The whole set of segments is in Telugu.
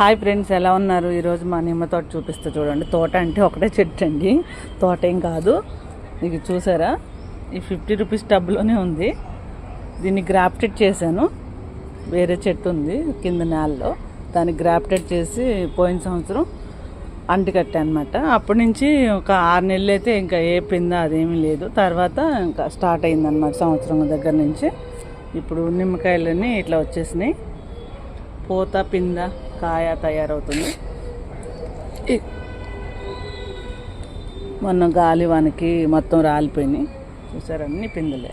హాయ్ ఫ్రెండ్స్ ఎలా ఉన్నారు? ఈరోజు మా నిమ్మ తోట చూపిస్తూ చూడండి. తోట అంటే ఒకటే చెట్టు అండి. తోట ఏం కాదు. మీకు చూసారా? ఈ ఫిఫ్టీ రూపీస్ టబ్లోనే ఉంది. దీన్ని గ్రాఫ్టెడ్ చేశాను. వేరే చెట్టు ఉంది కింద నేలలో. దాన్ని గ్రాఫ్టెడ్ చేసి పోయిన సంవత్సరం అంటికట్టా అనమాట అప్పటి నుంచి ఒక ఆరు నెలలు అయితే ఇంకా ఏ పింద అదేమీ లేదు. తర్వాత ఇంకా స్టార్ట్ అయిందన్నమాట సంవత్సరం దగ్గర నుంచి. ఇప్పుడు నిమ్మకాయలన్నీ ఇట్లా వచ్చేసినాయి. పోత పింద. కాయ తయారవుతుంది. మొన్న గాలి వానికి మొత్తం రాలిపోయినాయి. చూసారు అన్ని పిందులే.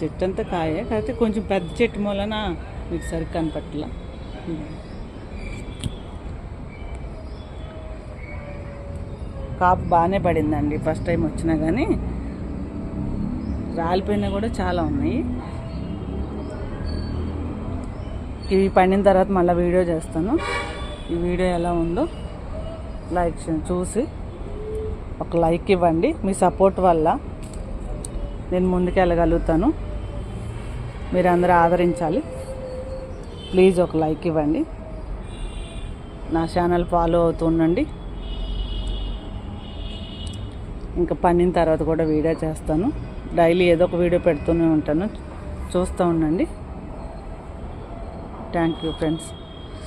చెట్టు అంతా కాయే కాకపోతే కొంచెం పెద్ద చెట్టు మూలన మీకు సరిగ్గా కనపట్ల. కాపు బాగానే పడిందండి. ఫస్ట్ టైం వచ్చినా కానీ రాలిపోయినా కూడా చాలా ఉన్నాయి. ఇవి పండిన తర్వాత మళ్ళీ వీడియో చేస్తాను. ఈ వీడియో ఎలా ఉందో లైక్ చూసి ఒక లైక్ ఇవ్వండి. మీ సపోర్ట్ వల్ల నేను ముందుకు వెళ్ళగలుగుతాను. మీరు అందరూ ఆదరించాలి. ప్లీజ్ ఒక లైక్ ఇవ్వండి. నా ఛానల్ ఫాలో అవుతూ ఉండండి. ఇంకా పండిన తర్వాత కూడా వీడియో చేస్తాను. డైలీ ఏదో ఒక వీడియో పెడుతూనే ఉంటాను. చూస్తూ ఉండండి. thank you friends.